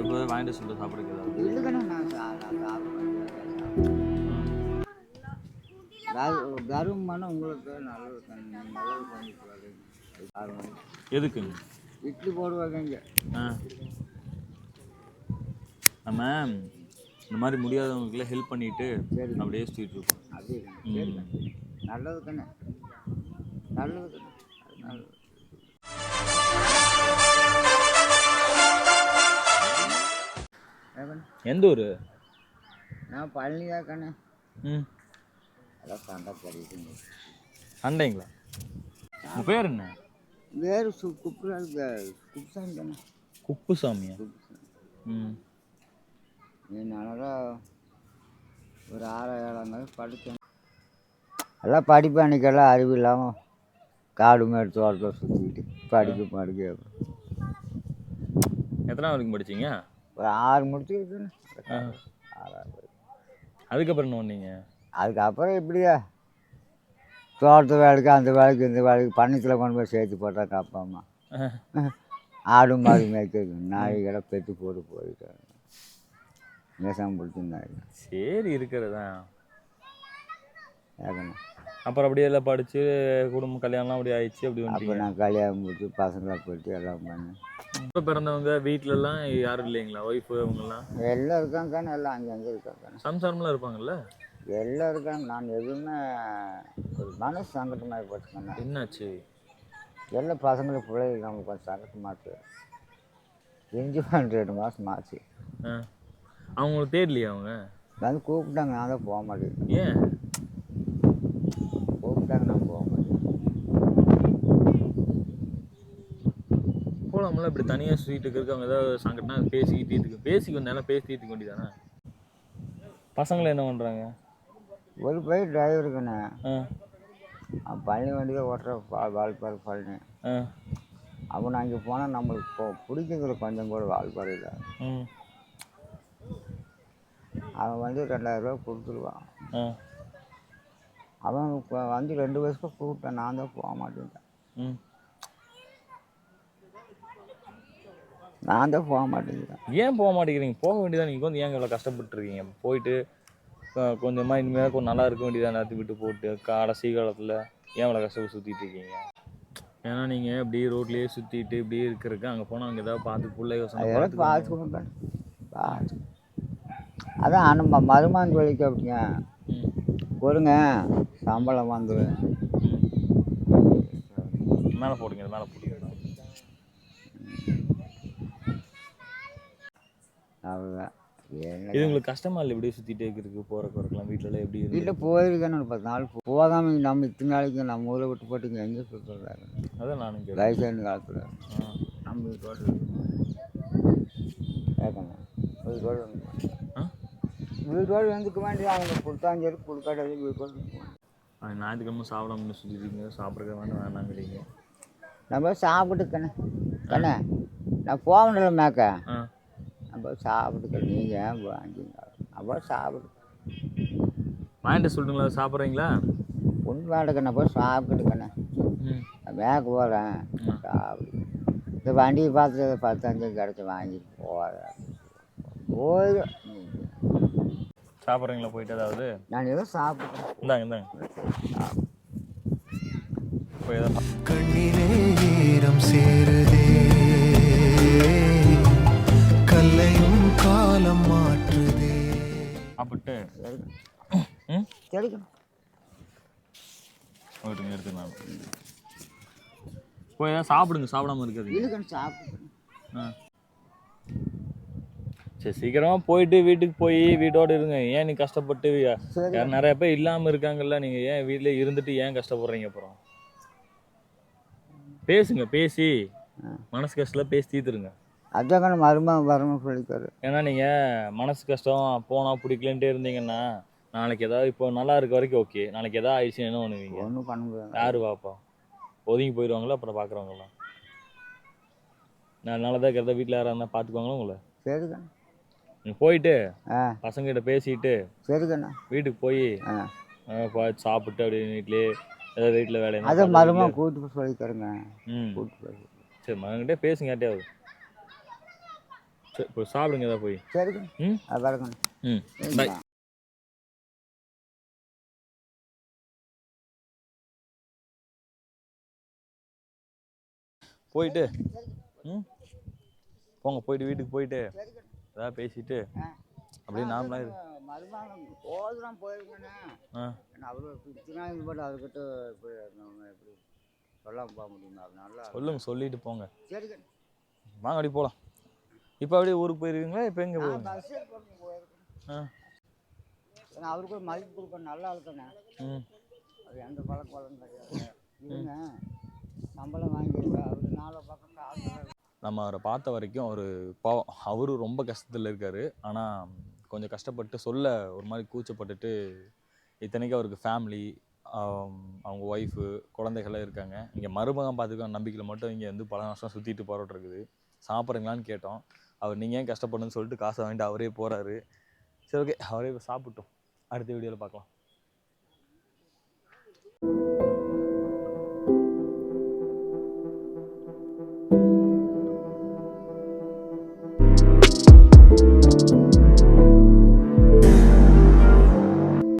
இப்போ வாங்கிட்டு சொல்லிட்டு சாப்பிடுறது தருமம்னா உங்களுக்கு நல்லது நல்லது பண்ணிக்கூடாது ஆறு மணிக்கு எதுக்குங்க? இட்லி போடுவாங்க இங்கே ஆ. நம்ம இந்த மாதிரி முடியாதவங்களுக்குலாம் ஹெல்ப் பண்ணிட்டு. அப்படியே சுற்றிட்டு இருக்கோம். நல்லது கண்ணு. நல்லது கண்ணு. அது நல்லது. எந்த ஊர்? நான் பழனியா கண்ணு ம். அதான் சண்டை கிடைக்குங்க சண்டைங்களா? உங்கள் பேர் என்ன? வேறு சு குப்புறா குப்புசாமி கண்ணு குப்புசாமியா? குப்புசாமி. ம். என்னால் ஒரு ஆறு ஏழாம் கிளாஸ் படித்தேன். எல்லாம் படிப்பு அன்றைக்கெல்லாம் அறிவு இல்லாமல் காடு மேடு தோட்டத்தை சுற்றிக்கிட்டு படிக்க படிக்க எத்தனை வரைக்கும் படிச்சீங்க? ஒரு ஆறு. ஆறாவது அதுக்கப்புறம் என்ன பண்ணீங்க? அதுக்கப்புறம் எப்படியா தோட்டத்து வேலைக்கு அந்த வேலைக்கு இந்த வேலைக்கு பண்ணத்தில் கொண்டு போய் சேர்த்து போட்டாங்க அப்பா அம்மா ஆடு மாடு மேய்க்கிறது நாய் கடை பெற்று போட்டு போயிட்டாங்க நேசம் பிடிச்சி நாய் சரி இருக்கிறதா ஏக்கணும் அப்புறம் அப்படியே எல்லாம் படித்து குடும்பம் கல்யாணம்லாம் அப்படி ஆயிடுச்சு அப்படி அப்போ நான் கல்யாணம் முடிச்சு பசங்களை போயிட்டு எல்லாம் பண்ணேன். இப்போ பிறந்தவங்க வீட்டிலலாம் யாரும் இல்லைங்களா? ஒய்ஃபு அவங்கெல்லாம் எல்லாம் இருக்காங்கன்னு எல்லாம் அங்கங்கே இருக்காங்க சம்சாரம்லாம் இருப்பாங்கல்ல? எல்லாம் இருக்காங்க. நான் எதுவுமே ஒரு மனசு சங்கடமாக போச்சுக்கண்ணா என்னாச்சு? எல்லா பசங்களும் பிள்ளைகள் நமக்கு கொஞ்சம் சங்கடமாச்சு எஞ்சி பண்ண ரெண்டு மாதம் ஆச்சு. ஆ. அவங்களுக்கு தேடலையா அவங்க? வந்து கூப்பிட்டாங்க. நான் தான் போக மாட்டேன். ஏன் கூப்பிட்டாங்க நான் போக மாட்டேன் போலாம்ல இப்படி தனியாக சுற்றிட்டு இருக்கவங்க ஏதாவது சங்கடம்னா பேசி தீர்த்துக்க பேசி நேரம் பேசி தீர்த்துக்க வேண்டியதானே பசங்களை என்ன பண்ணுறாங்க ஒரு பையன் டிரைவருக்குண்ணே பழனி வண்டி தான் ஓட்டுற பா வால்பாறை பழனி ஆ. அவன் அங்கே போனால் நம்மளுக்கு போ பிடிக்கிறது கொஞ்சம் கூட வால்பாறை இல்லை. அவன் வந்து ரெண்டாயிரரூவா கொடுத்துருவான். அவன் இப்போ வந்து ரெண்டு வருஷம் கூப்பிட்டேன். நான் தான் போக மாட்டேன்ட்டேன். நான் தான் போக மாட்டேங்கிறேன் ஏன் போக மாட்டேங்கிறீங்க? போக வேண்டியதான் நீங்கள் வந்து ஏன் இவ்வளோ கஷ்டப்பட்டுருக்கீங்க? போயிட்டு அஹ், கொஞ்சமா இனிமேல் கொஞ்சம் நல்லா இருக்க வேண்டியதான் எல்லாத்தையும் விட்டு போட்டு கடைசி காலத்தில் ஏன் இவ்வளோ கஷ்டப்பட்டு சுற்றிட்டு இருக்கீங்க ஏன்னா நீங்கள் இப்படி ரோட்லேயே சுற்றிட்டு இப்படியே இருக்கிறதுக்கு அங்கே போனால் அங்கே ஏதாவது பார்த்து பிள்ளை யோசனை பார்த்து. அதான் நம்ம மருமான் சொல்லிக்க அப்படிங்க ம். கொடுங்க. சம்பளம் வந்துடும் மேலே போடுங்க மேலே போடுங்க. அவ்வளோதான் இது உங்களுக்கு கஷ்டமா இல்லை இப்படியே சுற்றிட்டே இருக்கிறதுக்கு போகிறக்கு வரக்கலாம் வீட்டிலலாம் எப்படி இருக்கு? வீட்டில் போயிருக்கேன் ஒரு பத்து நாள் போகாம நம்ம இத்தனை நாளைக்கு நம்ம ஊரை விட்டு போட்டு இங்கே எங்கே சுற்றுறாரு அதான் நானும் வயசான காலத்தில். நம்ம கேட்கணும் வீட்டோட வந்துக்க வேண்டியது அவங்க கொடுத்தாங்க சரி கொடுக்காட்டி வீட்டோடு ஞாயிற்றுக்கிழமை சாப்பிடாம சுற்றிட்டு சாப்பிட்றக்க வேண்டாம் வேணாங்கிறீங்க. நம்ம சாப்பிட்டு கண்ணே கண்ணே நான் போகணும்ல மேக்க. ஆ நம்ம சாப்பிட்டு நீங்கள் ஏன் வாங்கிங்க? அப்போ சாப்பிடு. வாங்கிட்டு சொல்லுங்களா சாப்பிட்றீங்களா? ஒன்று வேண்டக்கண்ணே போய் சாப்பிட்டு கண்ணே ம். நான் மேக்க போகிறேன் சாப்பிடு. இந்த வண்டியை பார்த்து பத்தஞ்சு கிடச்சி வாங்கிட்டு போகிறேன் போயிடும் சாப்பிட்றீங்களா? போயிட்டு அதாவது நான் ஏதோ சாப்பிட்டேன் இந்தாங்க இந்தாங்க. ஏதாவது கண்ணிலே ஈரம் சேருதே. ஓட்டுங்க எடுத்துக்கலாம். போய் ஏதாவது சாப்பிடுங்க சாப்பிடாம சாப்பிட்டு ஆ. சரி சீக்கிரமாக போயிட்டு வீட்டுக்கு போய் வீட்டோட இருங்க. ஏன் நீ கஷ்டப்பட்டு நிறைய பேர் இல்லாமல் இருக்காங்கல்ல நீங்கள் ஏன் வீட்டில் இருந்துட்டு ஏன் கஷ்டப்படுறீங்க அப்புறம்? பேசுங்க பேசி. மனசு கஷ்டத்தில் பேசி தீர்த்துருங்க. அதான் மருமா வரணும் சொல்லிக்காரு ஏன்னா நீங்கள் மனசு கஷ்டம் போனால் பிடிக்கலன்ட்டே இருந்தீங்கன்னா நாளைக்கு ஏதாவது இப்போ நல்லா இருக்க வரைக்கும் ஓகே நாளைக்கு ஏதாவது ஆயிடுச்சு என்ன பண்ணுவீங்க? ஒன்றும் பண்ண முடியாது. யார் பாப்பா? ஒதுங்கி போயிடுவாங்களா? அப்புறம் பார்க்குறவங்களாம் நான் நல்லதாக இருக்கிறத வீட்டில் யாராக இருந்தால் பார்த்துக்குவாங்களா உங்களை? சரிக்கண்ணே. நீங்கள் போயிட்டு ஆ. பசங்ககிட்ட பேசிட்டு சரிக்கண்ணே. வீட்டுக்கு போய் ஆ. சாப்பிட்டு அப்படியே வீட்லேயே ஏதாவது வீட்டில் வேலை இருந்தா அதை மருமா கூட்டு போய் சொல்லித்தருங்க ம். கூட்டு போய் சரி மகன்கிட்ட பேசுங்க யார்ட்டையாவது. சரி இப்போ சாப்பிடுங்க ஏதாவது போய். சரிங்க ம். அது வரங்க ம். பாய் போயிட்டு ம்? போங்க போயிட்டு வீட்டுக்கு போயிட்டு ஏதாவது பேசிட்டு அப்படியே நார்மலாக இரு. மருமகன் போதுலாம் போயிருங்கண்ணே ஆ. அவ்வளோ பிடிச்சினா இது அதுக்கிட்ட போய் நம்ம எப்படி சொல்லாமல் போக முடியுமா? அதனால சொல்லுங்க சொல்லிட்டு போங்க. சரிங்க வாங்க அப்படி போகலாம் இப்போ அப்படியே ஊருக்கு போயிருக்கீங்களா இப்போ எங்கே போவீங்க? ஆ. அவருக்கு ஒரு மதிப்பு கொடுக்கணும். நல்லா இருக்குண்ணே ம். அது எந்த பழக்க வழக்கம் கிடையாது. இருங்க. சம்பளம் வாங்கிடுவேன் நம்ம அவரை பார்த்த வரைக்கும் அவர் பாவம். அவரும் ரொம்ப கஷ்டத்தில் இருக்கார். ஆனால் கொஞ்சம் கஷ்டப்பட்டு சொல்ல ஒரு மாதிரி கூச்சப்பட்டுட்டு இத்தனைக்கும் அவருக்கு ஃபேமிலி அவங்க ஒய்ஃபு குழந்தைகள்லாம் இருக்காங்க. இங்கே மருமகம் பார்த்துக்க நம்பிக்கையில் மட்டும் இங்கே வந்து பல வருஷம் சுற்றிட்டு போராட்டம் இருக்குது. சாப்பிட்றீங்களான்னு கேட்டோம். அவர் நீங்கள் ஏன் கஷ்டப்படணும்னு சொல்லிட்டு காசை வாங்கிட்டு அவரே போகிறாரு சரி ஓகே அவரே சாப்பிட்டோம். அடுத்த வீடியோவில் பார்க்கலாம்.